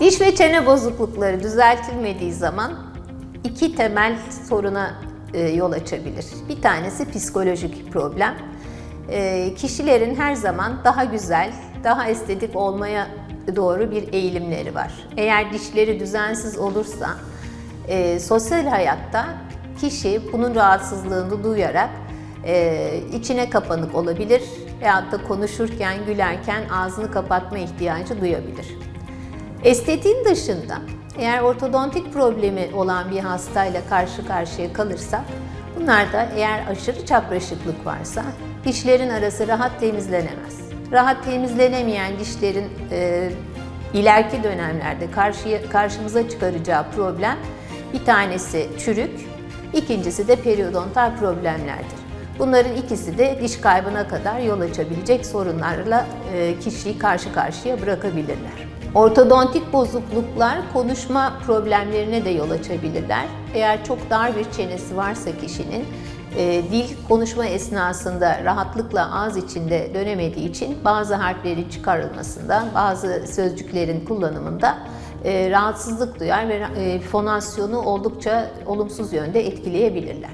Diş ve çene bozuklukları düzeltilmediği zaman iki temel soruna e, yol açabilir. Bir tanesi psikolojik problem. E, kişilerin her zaman daha güzel, daha estetik olmaya doğru bir eğilimleri var. Eğer dişleri düzensiz olursa e, sosyal hayatta kişi bunun rahatsızlığını duyarak içine kapanık olabilir veyahut da konuşurken, gülerken ağzını kapatma ihtiyacı duyabilir. Estetiğin dışında eğer ortodontik problemi olan bir hastayla karşı karşıya kalırsa bunlarda eğer aşırı çapraşıklık varsa dişlerin arası rahat temizlenemez. Rahat temizlenemeyen dişlerin e, ileriki dönemlerde karşıya, karşımıza çıkaracağı problem bir tanesi çürük, ikincisi de periodontal problemlerdir. Bunların ikisi de diş kaybına kadar yol açabilecek sorunlarla e, kişiyi karşı karşıya bırakabilirler. Ortodontik bozukluklar konuşma problemlerine de yol açabilirler. Eğer çok dar bir çenesi varsa kişinin e, dil konuşma esnasında rahatlıkla ağız içinde dönemediği için bazı harflerin çıkarılmasında, bazı sözcüklerin kullanımında e, rahatsızlık duyar ve e, fonasyonu oldukça olumsuz yönde etkileyebilirler.